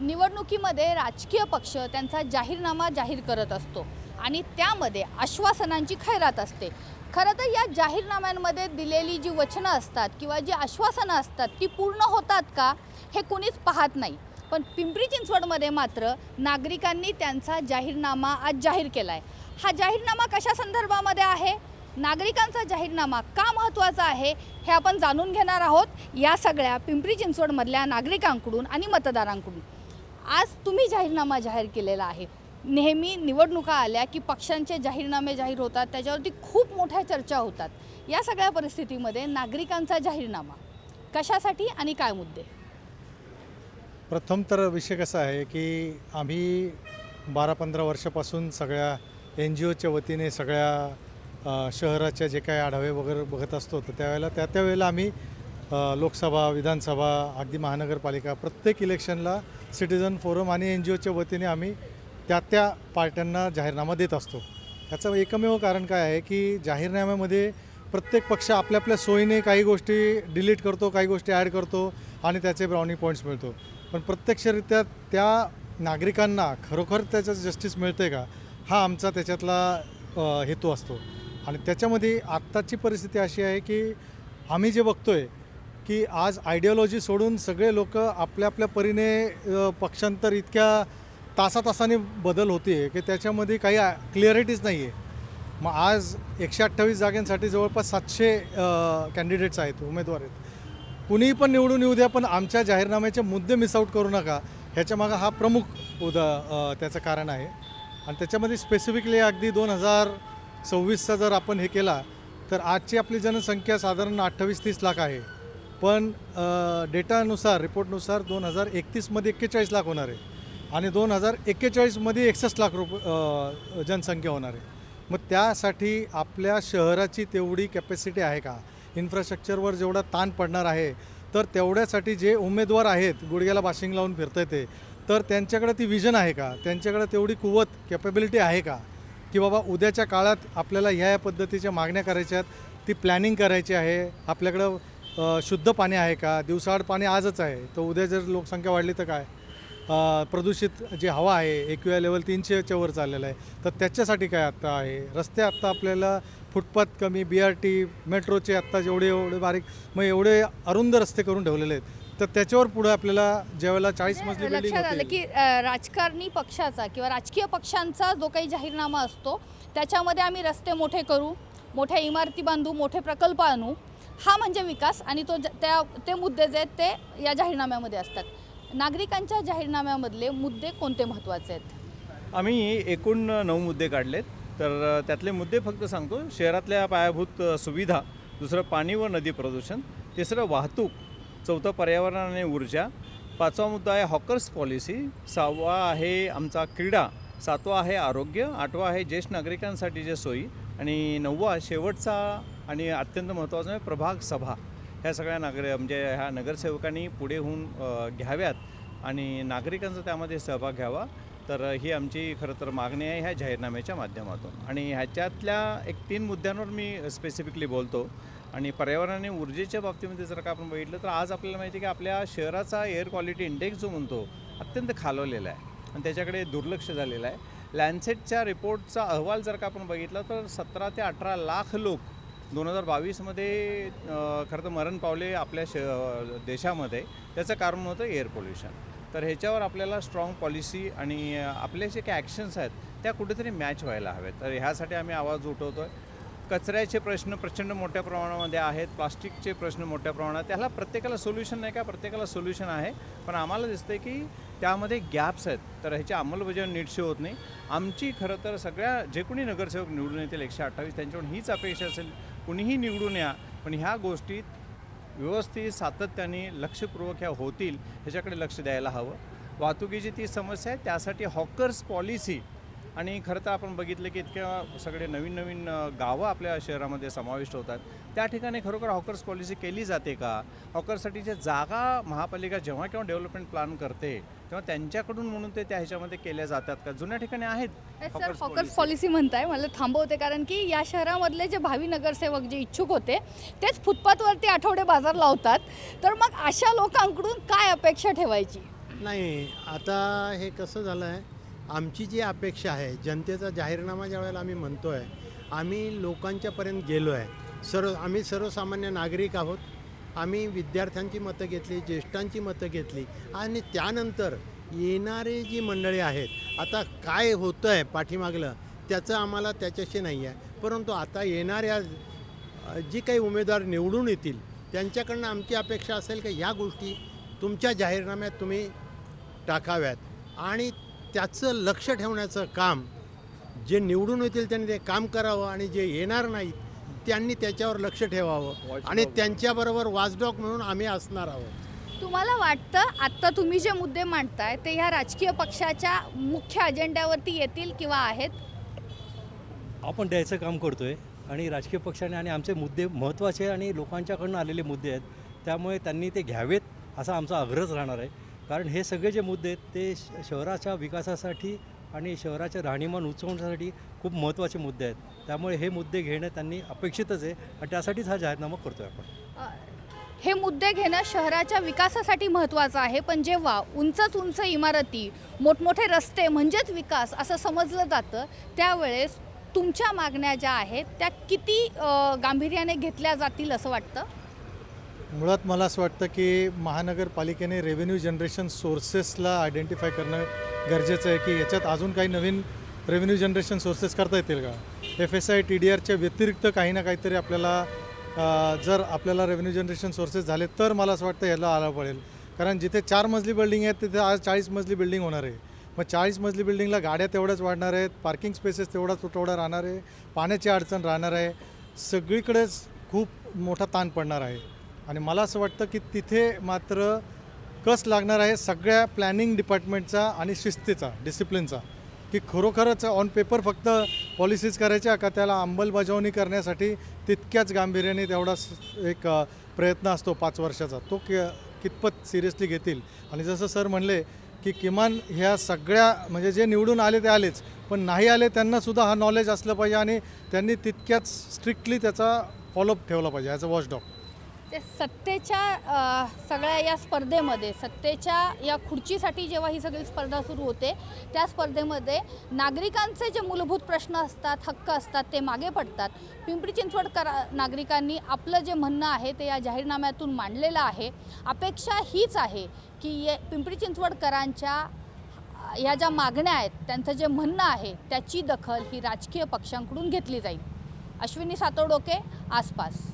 निवडणुकीमध्ये राजकीय पक्ष त्यांचा जाहीरनामा जाहीर करत असतो आणि त्यामध्ये आश्वासनांची खैरात असते. खरं तर या जाहीरनाम्यांमध्ये दिलेली जी वचनं असतात किंवा जी आश्वासनं असतात ती पूर्ण होतात का हे कुणीच पाहत नाही. पण पिंपरी चिंचवडमध्ये मात्र नागरिकांनी त्यांचा जाहीरनामा आज जाहीर केला आहे हा जाहीरनामा कशा संदर्भामध्ये आहे? नागरिकांचा जाहीरनामा का महत्त्वाचा आहे हे आपण जाणून घेणार आहोत या सगळ्या पिंपरी चिंचवडमधल्या नागरिकांकडून आणि मतदारांकडून. आज तुम्ही जाहीरनामा जाहीर केलेला आहे. नेहमी निवडणुका आल्या की पक्षांचे जाहीरनामे जाहीर होतात त्याच्यावरती खूप मोठ्या चर्चा होतात. या सगळ्या परिस्थितीमध्ये नागरिकांचा जाहीरनामा कशासाठी आणि काय मुद्दे? प्रथम तर विषय कसा आहे की आम्ही बारा पंधरा वर्षापासून सगळ्या एन जी ओच्या वतीने सगळ्या शहराच्या जे काही आढावे वगैरे बघत असतो तर त्यावेळेला त्या त्यावेळेला आम्ही लोकसभा विधानसभा अगदी महानगरपालिका प्रत्येक इलेक्शनला सिटिझन फोरम आणि एन जी ओच्या वतीने आम्ही त्या त्या पार्ट्यांना जाहीरनामा देत असतो. याचं एकमेव कारण काय आहे की जाहीरनाम्यामध्ये प्रत्येक पक्ष आपल्या आपल्या सोयीने काही गोष्टी डिलीट करतो काही गोष्टी ॲड करतो आणि त्याचे ब्राउनी पॉईंट्स मिळतो. पण प्रत्यक्षरित्या त्या नागरिकांना खरोखर त्याचं जस्टिस मिळते का हा आमचा त्याच्यातला हेतू असतो. आणि त्याच्यामध्ये आत्ताची परिस्थिती अशी आहे की आम्ही जे बघतोय की आज आयडिओलॉजी सोडून सगळे लोक आपल्या आपल्या परीने पक्षांतर इतक्या तासातासाने बदल होते की त्याच्यामध्ये काही क्लिअरिटीच नाही आहे मग आज एकशे अठ्ठावीस जागांसाठी जवळपास सातशे कॅन्डिडेट्स आहेत उमेदवार आहेत. कुणीही पण निवडून येऊ द्या पण आमच्या जाहीरनाम्याचे मुद्दे मिसआऊट करू नका. ह्याच्यामागं हा प्रमुख उदा त्याचं कारण आहे. आणि त्याच्यामध्ये स्पेसिफिकली अगदी दोन हजार सव्वीसचा जर आपण हे केला तर आजची आपली जनसंख्या साधारण अठ्ठावीस तीस लाख आहे. पण डेटानुसार रिपोर्टनुसार दोन हजार एकतीसमध्ये एक्केचाळीस लाख होणार आहे आणि दोन हजार एक्केचाळीसमध्ये एकसष्ट लाख रुप जनसंख्या होणार आहे. मग त्यासाठी आपल्या शहराची तेवढी कॅपॅसिटी आहे का? इन्फ्रास्ट्रक्चरवर जेवढा ताण पडणार आहे तर तेवढ्यासाठी जे उमेदवार आहेत गुडघ्याला बाशिंग लावून फिरता ते तर त्यांच्याकडे ती विजन आहे का? त्यांच्याकडे तेवढी कुवत कॅपेबिलिटी आहे का? की बाबा उद्याच्या काळात आपल्याला ह्या या पद्धतीच्या मागण्या करायच्या आहेत ती प्लॅनिंग करायची आहे आपल्याकडं शुद्ध पाणी आहे का? दिवसाआड पाणी आजच आहे. तर उद्या जर लोकसंख्या वाढली तर काय? प्रदूषित जी हवा आहे एक्यू आय लेवल तीनशेच्या वर चाललेलं आहे. तर त्याच्यासाठी काय आत्ता आहे? रस्ते आत्ता आपल्याला फुटपाथ कमी बी आर टी मेट्रोचे आत्ता जेवढे एवढे बारीक मग एवढे अरुंद रस्ते करून ठेवलेले आहेत. तर त्याच्यावर पुढे आपल्याला ज्यावेळेला चाळीस मजली लक्षात आलं की राजकारणी पक्षाचा किंवा राजकीय पक्षांचा जो काही जाहीरनामा असतो त्याच्यामध्ये आम्ही रस्ते मोठे करू मोठ्या इमारती बांधू मोठे प्रकल्प आणू. हा म्हणजे विकास आणि तो ज- त्या ते मुद्दे जे आहेत ते या जाहीरनाम्यामध्ये असतात. नागरिकांच्या जाहीरनाम्यामधले मुद्दे कोणते महत्त्वाचे आहेत? आम्ही एकूण नऊ मुद्दे काढलेत. तर त्यातले मुद्दे फक्त सांगतो. शहरातल्या पायाभूत सुविधा दुसरं पाणी व नदी प्रदूषण तिसरं वाहतूक चौथं पर्यावरण आणि ऊर्जा पाचवा मुद्दा आहे हॉकर्स पॉलिसी सहावा आहे आमचा क्रीडा सातवा आहे आरोग्य आठवा आहे ज्येष्ठ नागरिकांसाठी जे सोयी आणि नववा शेवटचा आणि अत्यंत महत्त्वाचं म्हणजे प्रभाग सभा. ह्या सगळ्या नागर म्हणजे ह्या नगरसेवकांनी पुढे होऊन घ्याव्यात आणि नागरिकांचा त्यामध्ये सहभाग घ्यावा. तर ही आमची खरं तर मागणी आहे ह्या जाहीरनाम्याच्या माध्यमातून. आणि ह्याच्यातल्या एक तीन मुद्द्यांवर मी स्पेसिफिकली बोलतो. आणि पर्यावरण आणि ऊर्जेच्या बाबतीमध्ये जर का आपण बघितलं तर आज आपल्याला माहिती आहे की आपल्या शहराचा एअर क्वालिटी इंडेक्स जो म्हणतो अत्यंत खालवलेला आहे. आणि त्याच्याकडे दुर्लक्ष झालेलं आहे. लॅन्सेटच्या रिपोर्टचा अहवाल जर का आपण बघितला तर सतरा ते अठरा लाख लोक दोन हजार बावीसमध्ये खरं तर मरण पावले आपल्या श देशामध्ये. त्याचं कारण होतं एअर पोल्युशन तर ह्याच्यावर आपल्याला स्ट्रॉंग पॉलिसी आणि आपले जे काही ॲक्शन्स आहेत त्या कुठेतरी मॅच व्हायला हवेत तर ह्यासाठी आम्ही आवाज उठवतो आहे कचऱ्याचे प्रश्न प्रचंड मोठ्या प्रमाणामध्ये आहेत प्लास्टिकचे प्रश्न मोठ्या प्रमाणात. त्याला प्रत्येकाला सोल्युशन नाही का? प्रत्येकाला सोल्युशन आहे. पण आम्हाला दिसतं आहे की त्यामध्ये गॅप्स आहेत. तर ह्याची अंमलबजावणी नीटशी होत नाही. आमची खरं तर सगळ्या जे कोणी नगरसेवक निवडून येतील एकशे अठ्ठावीस त्यांच्याकडून हीच अपेक्षा असेल कुणीही निवडून या पण ह्या गोष्टीत व्यवस्थित सातत्याने लक्षपूर्वक ह्या होतील ह्याच्याकडे लक्ष द्यायला हवं. वाहतुकीची ती समस्या आहे त्यासाठी हॉकर्स पॉलिसी आणि खरं तर आपण बघितलं की इतक्या सगळे नवीन नवीन गावं आपल्या शहरामध्ये समाविष्ट होतात. त्या ठिकाणी खरोखर हॉकर्स पॉलिसी केली जाते का? हॉकरसाठीच्या जागा महापालिका जेव्हा केव्हा डेव्हलपमेंट प्लॅन करते तेव्हा त्यांच्याकडून म्हणून ते त्या ह्याच्यामध्ये केल्या जातात का? जुन्या ठिकाणी आहेत सर हॉकर्स. पॉलिसी? म्हणताय मला थांबवते कारण की या शहरामधले जे भावी नगरसेवक जे इच्छुक होते तेच फुटपाथवरती आठवडे बाजार लावतात. तर मग अशा लोकांकडून काय अपेक्षा ठेवायची? नाही आता हे कसं झालं आहे आमची जी अपेक्षा आहे जनतेचा जाहीरनामा ज्या वेळेला आम्ही म्हणतो आहे आम्ही लोकांच्यापर्यंत गेलो आहे. सर्व आम्ही सर्वसामान्य नागरिक आहोत. आम्ही विद्यार्थ्यांची मतं घेतली ज्येष्ठांची मतं घेतली आणि त्यानंतर येणारे जी मंडळी आहेत आता काय होतं आहे पाठीमागलं त्याचं आम्हाला त्याच्याशी नाही आहे. परंतु आता येणाऱ्या जी काही उमेदवार निवडून येतील त्यांच्याकडनं आमची अपेक्षा असेल की या गोष्टी तुमच्या जाहीरनाम्यात तुम्ही टाकाव्यात. आणि त्याचं लक्ष ठेवण्याचं काम जे निवडून येतील त्यांनी ते काम करावं आणि जे येणार नाहीत त्यांनी त्याच्यावर लक्ष ठेवावं आणि त्यांच्याबरोबर वाचडॉग म्हणून आम्ही असणार आहोत. तुम्हाला वाटतं आत्ता तुम्ही जे मुद्दे मांडताय ते ह्या राजकीय पक्षाच्या मुख्य अजेंड्यावरती येतील किंवा आहेत? आपण द्यायचं काम करतो आहे आणि राजकीय पक्षाने आणि आमचे मुद्दे महत्त्वाचे आणि लोकांच्याकडून आलेले मुद्दे आहेत त्यामुळे त्यांनी ते घ्यावेत असा आमचा आग्रहच राहणार आहे. कारण हे सगळे जे मुद्दे आहेत ते श- शहराच्या विकासासाठी आणि शहराचे राहणीमान उंचवण्यासाठी खूप महत्त्वाचे मुद्दे आहेत. त्यामुळे हे मुद्दे घेणं त्यांनी अपेक्षितच आहे आणि त्यासाठीच हा जाहीरनामा करतो आहे आपण हे मुद्दे घेणं शहराच्या विकासासाठी महत्त्वाचं आहे पण जेव्हा उंचच उंच इमारती मोठमोठे रस्ते म्हणजेच विकास असं समजलं जातं त्यावेळेस तुमच्या मागण्या ज्या आहेत त्या किती गांभीर्याने घेतल्या जातील असं वाटतं? मुळात मला असं वाटतं की महानगरपालिकेने रेव्हेन्यू जनरेशन सोर्सेसला आयडेंटिफाय करणं गरजेचं आहे की याच्यात अजून काही नवीन रेव्हेन्यू जनरेशन सोर्सेस करता येतील का? F S I T D आरच्या व्यतिरिक्त काही ना काहीतरी आपल्याला जर आपल्याला रेव्हेन्यू जनरेशन सोर्सेस झाले तर मला असं वाटतं याला आला पडेल. कारण जिथे चार मजली बिल्डिंग आहेत तिथे आज चाळीस मजली बिल्डिंग होणार आहे. मग चाळीस मजली बिल्डिंगला गाड्या तेवढ्याच वाढणार आहेत पार्किंग स्पेसेस तेवढाच तुटवडा राहणार आहे पाण्याची अडचण राहणार आहे. सगळीकडेच खूप मोठा ताण पडणार आहे. आणि मला असं वाटतं की तिथे मात्र कस लागणार आहे सगळ्या प्लॅनिंग डिपार्टमेंटचा आणि शिस्तीचा डिसिप्लिनचा की खरोखरच ऑन पेपर फक्त पॉलिसीज करायच्या का त्याला अंमलबजावणी करण्यासाठी तितक्याच गांभीर्याने तेवढा एक प्रयत्न असतो पाच वर्षाचा. तो कि कितपत सिरियसली घेतील. आणि जसं सर म्हणले की किमान ह्या सगळ्या म्हणजे जे निवडून आले ते आलेच. पण नाही आले त्यांनासुद्धा हा नॉलेज असलं पाहिजे आणि त्यांनी तितक्याच स्ट्रिक्टली त्याचा फॉलोअप ठेवला पाहिजे ॲज अ वॉचडॉग ते सत्तेच्या सगळ्या या स्पर्धेमध्ये सत्तेच्या या खुर्चीसाठी जेव्हा ही सगळी स्पर्धा सुरू होते त्या स्पर्धेमध्ये नागरिकांचे जे मूलभूत प्रश्न असतात हक्क असतात ते मागे पडतात. पिंपरी चिंचवड करा नागरिकांनी आपलं जे म्हणणं आहे ते या जाहीरनाम्यातून मांडलेलं आहे. अपेक्षा हीच आहे की ये पिंपरी चिंचवडकरांच्या या ज्या मागण्या आहेत त्यांचं जे म्हणणं आहे त्याची दखल ही राजकीय पक्षांकडून घेतली जाईल. अश्विनी सातोडोके आसपास.